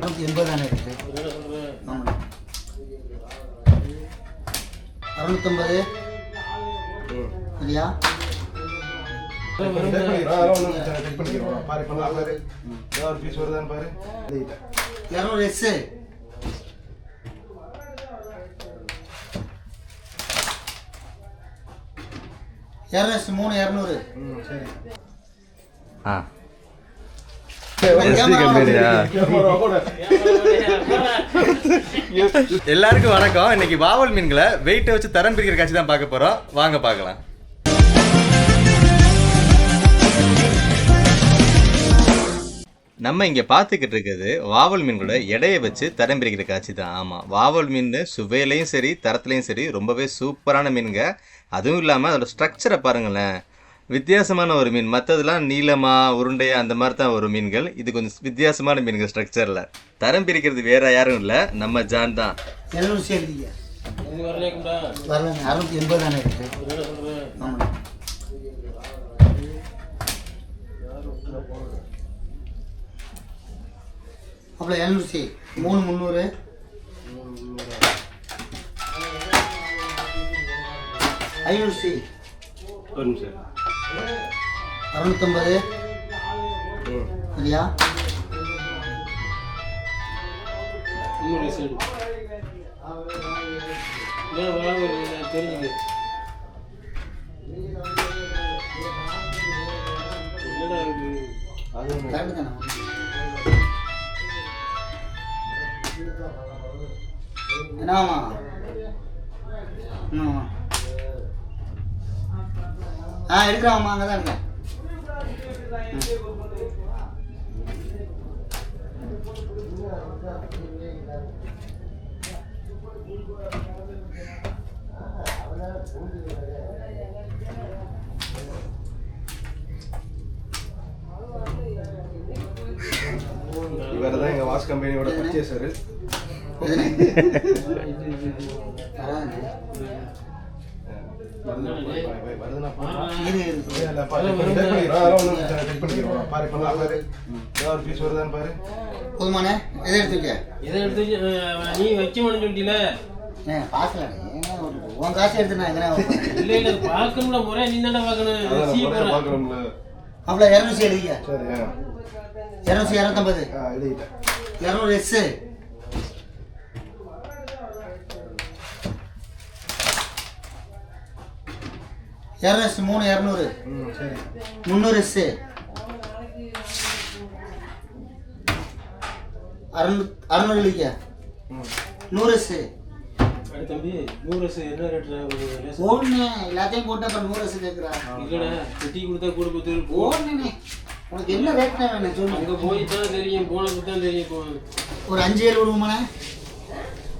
நூற்றி எண்பது தானே இருக்கு? ஆமாம் அறுநூத்தம்பது. இல்லையா இரநூறு எஸ்ஸு இரநூறு மூணு இரநூறு. ஆ. எல்லாருக்கும் வணக்கம். இன்னைக்கு வாவல் மீன்களை வெயிட்டை வச்சு தரம் பிரிக்கிற காட்சி தான் பார்க்க போறோம். வாங்க பார்க்கலாம். நம்ம இங்கே பார்த்துக்கிட்டு இருக்கிறது வாவல் மீன்களோட எடையை வச்சு தரம் பிரிக்கிற காட்சி தான். ஆமாம் வாவல் மீன் சுவையிலையும் சரி தரத்துலையும் சரி ரொம்பவே சூப்பரான மீனுங்க. அதுவும் இல்லாமல் அதோட ஸ்ட்ரக்சரை பாருங்களேன். வித்தியாசமான ஒரு மீன். மற்றதெல்லாம் நீளமா உருண்டையா அந்த மாதிரி தான் ஒரு மீன்கள். இது கொஞ்சம் வித்தியாசமான மீன்கள் ஸ்ட்ரக்சரில் தரம் பிரிக்கிறது வேற யாரும் இல்லை. நம்ம ஜான் தான். எழுநூறு சேர்ந்தீங்க. வரலங்க அறுநூத்தி எண்பது தானே இருக்கு? ஆமாம் அவ்வளோ எழுநூறு சி மூணு முந்நூறு. ஐநூறு சி அறுநூத்தம்பது. இல்லையா தெரிஞ்சுது என்னடா இது? ஆ இருக்கிறாம்மா அங்கே தான் இருக்கேன் இவர் தான் எங்க வாஷ் கம்பெனியோட பர்ச்சேசர் பரவாயில்ல போதுமாண்ணே எதை எடுத்துக்க இதை எடுத்து வச்சு, நீ வைக்கணும்னு சொல்லிட்டீல. ஏன் பார்க்கல ஏங்க ஒரு உன் காசு எடுத்து நான் இல்ல இல்ல அது பார்க்கணும்ல முறை நீ தானே பார்க்கணும். அதான் சீ முறையா போற பார்க்கணும்ல அவ்வளோ இரநூத்தி எழுதிக்க. இரநூத்தி இரநூத்தம்பது. இரநூறு எஸ்ஸு இரநூறு எஸ் மூணு இரநூறு. முந்நூறு எஸ்ஸு அறுநூ அறுநூறு ம் நூறு எஸ்ஸு தம்பி நூறு வருஷம் என்ன ரேட்ல ஒன்று எல்லாத்தையும் போட்டு அப்புறம் நூறு எஸ்ஸு கேட்குறா இல்லடா வெட்டி கொடுத்தா கூட கொடுத்து ஒன்றுண்ணே உனக்கு என்ன ரேட்னா வேணும்? சொல்லு. அங்க போய் தான் தெரியும் போனது. தான் தெரியும் ஒரு அஞ்சு ஏழு விடுவோமாண்ணே?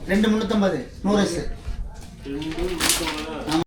ரெண்டு முந்நூற்றம்பது நூறு எஸ்ஸு ரெண்டு முப்பது